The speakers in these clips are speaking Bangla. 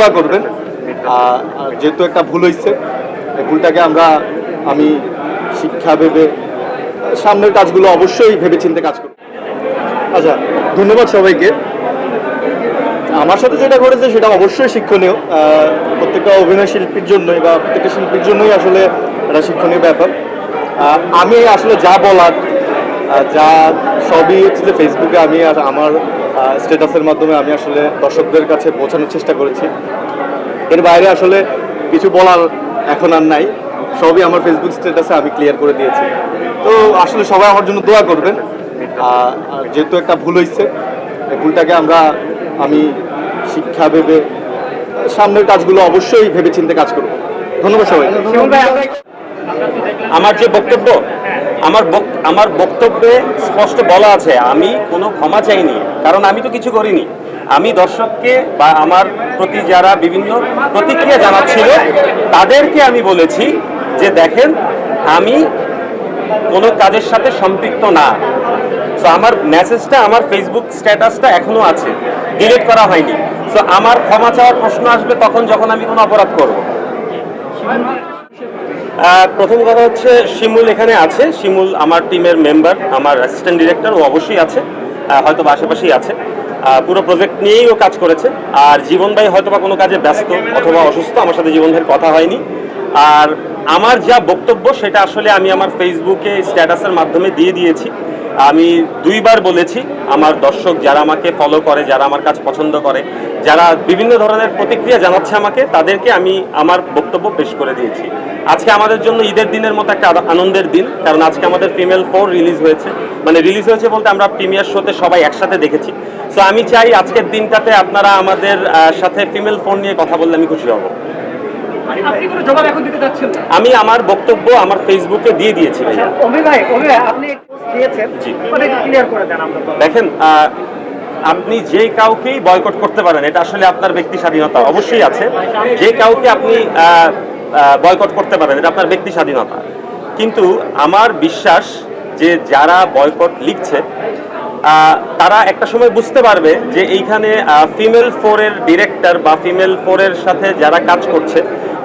দোয়া করবেন। যেহেতু একটা ভুল হয়েছে এই ভুলটাকে আমরা, আমি শিক্ষা ভেবে, সামনের কাজগুলো অবশ্যই ভেবে চিন্তে কাজ করব। আচ্ছা ধন্যবাদ সবাইকে। আমার সাথে যেটা ঘটেছে সেটা অবশ্যই শিক্ষণীয়। প্রত্যেকটা অভিনয় শিল্পীর জন্যই বা প্রত্যেকটা শিল্পীর জন্যই আসলে একটা শিক্ষণীয় ব্যাপার। আমি আসলে যা বলার যা সবই হচ্ছে যে ফেসবুকে আমি আর আমার স্ট্যাটাসের মাধ্যমে আমি আসলে দর্শকদের কাছে পৌঁছানোর চেষ্টা করেছি। এর বাইরে আসলে কিছু বলার এখন আর নাই। সবই আমার ফেসবুক স্ট্যাটাসে আমি ক্লিয়ার করে দিয়েছি। তো আসলে সবাই আমার জন্য দোয়া করবেন। আর যেহেতু একটা ভুল হয়েছে এই ভুলটাকে আমরা আমি শিক্ষা ভেবে সামনের কাজগুলো অবশ্যই ভেবে চিন্তে কাজ করব। ধন্যবাদ সবাই আমার যে বক্তব্য আমার আমার বক্তব্যে স্পষ্ট বলা আছে, আমি কোনো ক্ষমা চাইনি, কারণ আমি তো কিছু করিনি। আমি দর্শককে বা আমার প্রতি যারা বিভিন্ন প্রতিক্রিয়া জানাচ্ছিল, তাদেরকে আমি বলেছি যে দেখেন, আমি কোনো কাজের সাথে সম্পৃক্ত না। সো আমার মেসেজটা আমার ফেসবুক স্ট্যাটাসটা এখনও আছে ডিলিট করা হয়নি। সো আমার ক্ষমা চাওয়ার প্রশ্ন আসবে তখন যখন আমি কোনো অপরাধ করব। প্রথম কথা হচ্ছে, শিমুল এখানে আছে। শিমুল আমার টিমের মেম্বার আমার অ্যাসিস্ট্যান্ট ডিরেক্টর ও অবশ্যই আছে। হয়তো আশেপাশেই আছে। পুরো প্রজেক্ট নিয়েই ও কাজ করেছে। আর জীবন ভাই হয়তো বা কোনো কাজে ব্যস্ত অথবা অসুস্থ, আমার সাথে জীবন কথা হয়নি। আর আমার যা বক্তব্য সেটা আসলে আমি আমার ফেসবুকে স্ট্যাটাসের মাধ্যমে দিয়ে দিয়েছি। আমি দুইবার বলেছি, আমার দর্শক যারা আমাকে ফলো করে, যারা আমার কাজ পছন্দ করে, যারা বিভিন্ন ধরনের প্রতিক্রিয়া জানাচ্ছে আমাকে, তাদেরকে আমি আমার বক্তব্য পেশ করে দিয়েছি। আজকে আমাদের জন্য ঈদের দিনের মতো একটা আনন্দের দিন, কারণ আজকে আমাদের ফিমেল ফোর রিলিজ হয়েছে। মানে রিলিজ হয়েছে বলতে আমরা প্রিমিয়ার শোতে সবাই একসাথে দেখেছি। সো আমি চাই আজকের দিনটাতে আপনারা আমাদের সাথে ফিমেল ফোন নিয়ে কথা বললে আমি খুশি হব। আমি আমার বক্তব্য আমার ফেসবুকে দিয়ে দিয়েছি জি। মানে। দেখেন আপনি যে কাউকেই বয়কট করতে পারেন এটা আসলে আপনার ব্যক্তি স্বাধীনতা অবশ্যই আছে যে কাউকে আপনি বয়কট করতে পারেন এটা আপনার ব্যক্তি স্বাধীনতা কিন্তু আমার বিশ্বাস যে যারা বয়কট লিখছে তারা একটা সময় বুঝতে পারবে যে এইখানে ফিমেল ফোরের ডিরেক্টর বা ফিমেল ফোরের সাথে যারা কাজ করছে,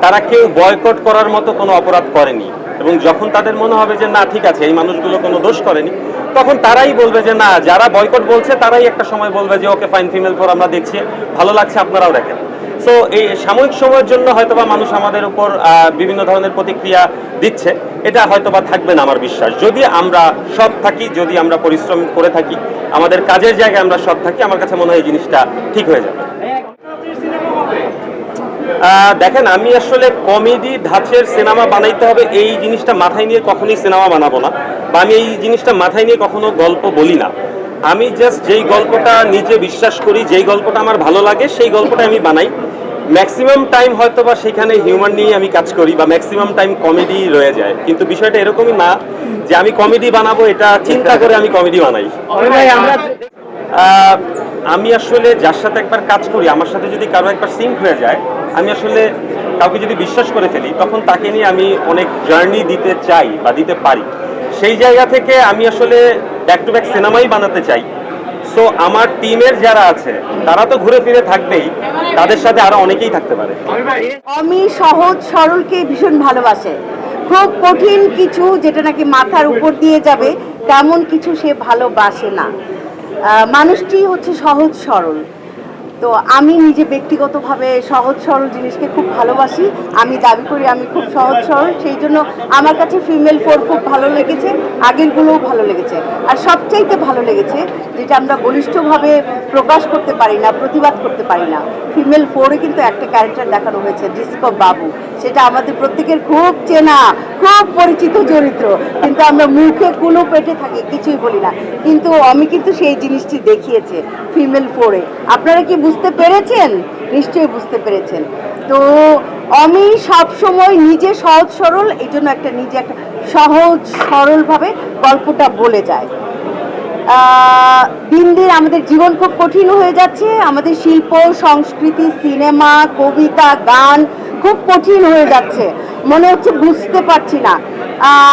তারা কেউ বয়কট করার মতো কোনো অপরাধ করেনি। এবং যখন তাদের মনে হবে যে না, ঠিক আছে, এই মানুষগুলো কোনো দোষ করেনি, তখন তারাই বলবে যে না, যারা বয়কট বলছে, তারাই একটা সময় বলবে যে, ওকে ফাইন ফিমেল ফোর আমরা দেখছি, ভালো লাগছে, আপনারাও দেখেন। সো এই সাময়িক সময়ের জন্য হয়তোবা মানুষ আমাদের উপর বিভিন্ন ধরনের প্রতিক্রিয়া দিচ্ছে। এটা হয়তোবা থাকবে না আমার বিশ্বাস। যদি আমরা সৎ থাকি, যদি আমরা পরিশ্রম করে থাকি, আমাদের কাজের জায়গায় আমরা সৎ থাকি, আমার কাছে মনে হয় এই জিনিসটা ঠিক হয়ে যাবে। দেখেন, আমি আসলে কমেডি ধাঁচের সিনেমা বানাইতে হবে, এই জিনিসটা মাথায় নিয়ে কখনোই সিনেমা বানাবো না। বা আমি এই জিনিসটা মাথায় নিয়ে কখনো গল্প বলি না। আমি জাস্ট যেই গল্পটা নিজে বিশ্বাস করি যেই গল্পটা আমার ভালো লাগে সেই গল্পটা আমি বানাই। ম্যাক্সিমাম টাইম হয়তো বা সেখানে হিউম্যান নিয়ে আমি কাজ করি বা ম্যাক্সিমাম টাইম কমেডি রয়ে যায়। কিন্তু বিষয়টা এরকমই না যে আমি কমেডি বানাবো এটা চিন্তা করে আমি কমেডি বানাই। আমি আসলে যার সাথে একবার কাজ করি আমার সাথে যদি কারও একবার সিঙ্ক হয়ে যায় আমি আসলে কাউকে যদি বিশ্বাস করে ফেলি তখন তাকে নিয়ে আমি অনেক জার্নি দিতে চাই বা দিতে পারি। সেই জায়গা থেকে আমি আসলে ব্যাক টু ব্যাক সিনেমাই বানাতে চাই। সো আমার টিমের যারা আছে, তারা তো ঘুরে ফিরে থাকবেই, তাদের সাথে আরও অনেকেই থাকতে পারে। আমি সহজ, সরলকে ভীষণ ভালোবাসে। খুব কঠিন কিছু যেটা নাকি মাথার উপর দিয়ে যাবে, তেমন কিছু সে ভালোবাসে না। মানুষটি হচ্ছে সহজ, সরল। তো আমি নিজে ব্যক্তিগতভাবে সহজ সরল জিনিসকে খুব ভালোবাসি। আমি দাবি করি আমি খুব সহজ সরল। সেই জন্য আমার কাছে ফিমেল ফোর খুব ভালো লেগেছে আগেরগুলোও ভালো লেগেছে। আর সবচাইতে ভালো লেগেছে, যেটা আমরা বলিষ্ঠভাবে প্রকাশ করতে পারি না, প্রতিবাদ করতে পারি না ফিমেল ফোরে কিন্তু একটা ক্যারেক্টার দেখানো হয়েছে ডিস্কো বাবু সেটা আমাদের প্রত্যেকের খুব চেনা, খুব পরিচিত চরিত্র। কিন্তু আমরা মুখে কোনো পেটে থাকি, কিছুই বলি না। কিন্তু আমি কিন্তু সেই জিনিসটি দেখিয়েছে ফিমেল ফোরে আপনারা কি বুঝতে পেরেছেন? নিশ্চয়ই বুঝতে পেরেছেন। তো আমি সব সময় নিজে সহজ সরল এই জন্য একটা নিজে একটা সহজ সরলভাবে গল্পটা বলে যায় দিন দিন আমাদের জীবন খুব কঠিন হয়ে যাচ্ছে, আমাদের শিল্প, সংস্কৃতি, সিনেমা, কবিতা, গান খুব কঠিন হয়ে যাচ্ছে। মনে হচ্ছে বুঝতে পারছি না।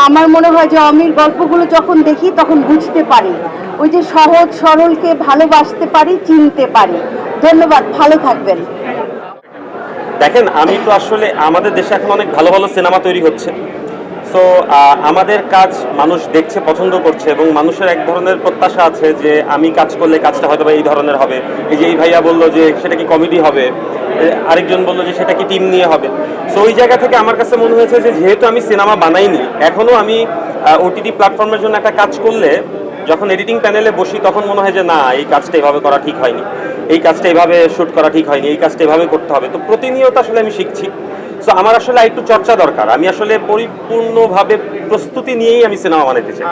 আমার মনে হয় যে অমির গল্পগুলো যখন দেখি তখন বুঝতে পারি। ওই যে সহজ সরলকে ভালোবাসতে পারি, চিনতে পারি। ধন্যবাদ, ভালো থাকবেন। দেখেন, আমি তো আসলে আমাদের দেশে এখন অনেক ভালো ভালো সিনেমা তৈরি হচ্ছে। সো আমাদের কাজ মানুষ দেখছে, পছন্দ করছে এবং মানুষের এক ধরনের প্রত্যাশা আছে যে আমি কাজ করলে কাজটা হয়তো এই ধরনের হবে। এই যে এই ভাইয়া বলল যে সেটা কি কমেডি হবে আরেকজন বলল যে সেটা কি টিম নিয়ে হবে। সো ওই জায়গা থেকে আমার কাছে মনে হয়েছে যে যেহেতু আমি সিনেমা বানাইনি এখনও আমি ওটিটি প্ল্যাটফর্মের জন্য একটা কাজ করলে যখন এডিটিং প্যানেলে বসি তখন মনে হয় যে না, এই কাজটা এভাবে করা ঠিক হয়নি। এই কাজটা এভাবে শুট করা ঠিক হয়নি, এই কাজটা এভাবে করতে হবে। তো প্রতিনিয়ত আসলে আমি শিখছি। সো আমার আসলে একটু চর্চা দরকার। আমি আসলে পরিপূর্ণভাবে প্রস্তুতি নিয়েই আমি সিনেমা বানাইতে চাই।